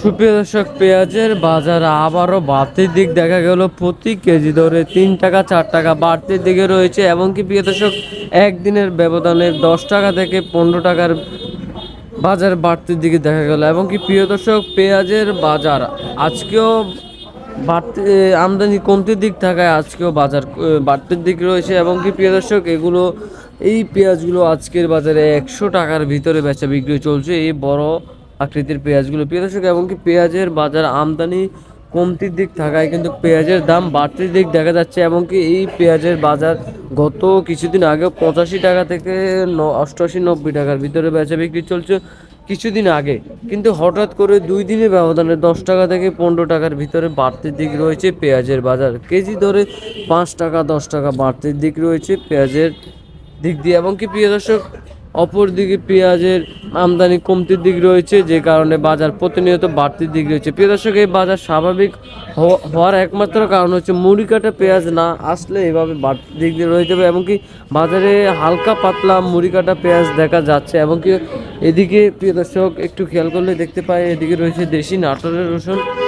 সুপ্রিয় দর্শক, পেঁয়াজের বাজার আবারও বাড়তির দিক দেখা গেল। প্রতি কেজি ধরে তিন টাকা, চার টাকা বাড়তির দিকে রয়েছে। এবং কি প্রিয় দর্শক, একদিনের ব্যবধানে দশ টাকা থেকে পনেরো টাকার বাজার বাড়তির দিকে দেখা গেল। এবং কি প্রিয় দর্শক, পেঁয়াজের বাজার আজকেও বাড়তি আমদানি কমতির দিক থাকায় আজকেও বাজার বাড়তির দিক রয়েছে। এবং কি প্রিয় দর্শক, এগুলো, এই পেঁয়াজগুলো আজকের বাজারে একশো টাকার ভিতরে বেচা বিক্রি চলছে। এই বড় আকৃতির পেঁয়াজগুলো। প্রিয় দর্শক, এমনকি পেঁয়াজের বাজার আমদানি কমতির দিক থাকায় কিন্তু পেঁয়াজের দাম বাড়তির দিক দেখা যাচ্ছে এবং কি এই পেঁয়াজের বাজার গত কিছুদিন আগে পঁচাশি টাকা থেকে ন- অষ্টআশি, নব্বই টাকার ভিতরে বেচা বিক্রি চলছে কিছুদিন আগে। কিন্তু হঠাৎ করে দুই দিনের ব্যবধানে দশ টাকা থেকে পনেরো টাকার ভিতরে বাড়তির দিক রয়েছে পেঁয়াজের বাজার। কেজি ধরে পাঁচ টাকা, দশ টাকা বাড়তির দিক রয়েছে পেঁয়াজের দিক দিয়ে। এবং কি প্রিয় দর্শক অপর দিকে পেঁয়াজের আমদানি কমতির দিক রয়েছে, যে কারণে বাজার প্রতিনিয়ত বাড়তির দিক রয়েছে। প্রিয় দর্শক, এই বাজার স্বাভাবিক হওয়া- হওয়ার একমাত্র কারণ হচ্ছে মুড়ি কাটা পেঁয়াজ না আসলে এভাবে বাড়তির দিক দিয়ে রয়ে যাবে এবং কি বাজারে হালকা পাতলা মুড়ি কাটা পেঁয়াজ দেখা যাচ্ছে এবং কি এদিকে প্রিয় দর্শক, একটু খেয়াল করলে দেখতে পাই, এদিকে রয়েছে দেশি নাটোরের রসুন।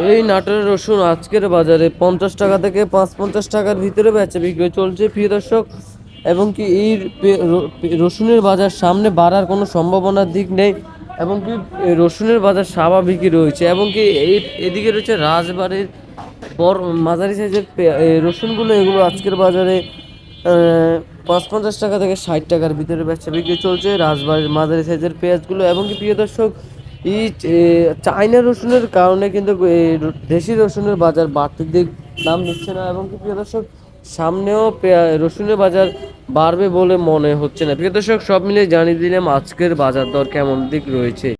এই নাটোরের রসুন আজকের বাজারে পঞ্চাশ টাকা থেকে পাঁচ পঞ্চাশ টাকার ভিতরে বেচা বিক্রি চলছে। প্রিয় দর্শক, এবং কি এই রসুনের বাজার সামনে বাড়ার কোনো সম্ভাবনার দিক নেই এবং কি রসুনের বাজার স্বাভাবিকই রয়েছে এবং কি এই এদিকে রয়েছে রাজবাড়ির বড় মাঝারি সাইজের রসুনগুলো। এগুলো আজকের বাজারে পাঁচ পঞ্চাশ টাকা থেকে ষাট টাকার ভিতরে বেচা বিক্রি চলছে রাজবাড়ির মাঝারি সাইজের পেঁয়াজগুলো। এবং কি প্রিয় দর্শক এই চাইনা রসুনের কারণে কিন্তু দেশি রসুনের বাজার বাড়তির দিক দাম নিচ্ছে না এবং কি প্রিয় দর্শক, সামনেও রসুনের বাজার বাড়বে বলে মনে হচ্ছে না। প্রিয় দর্শক, সব মিলিয়ে জানিয়ে দিলাম আজকের বাজার দর কেমন দিক রয়েছে।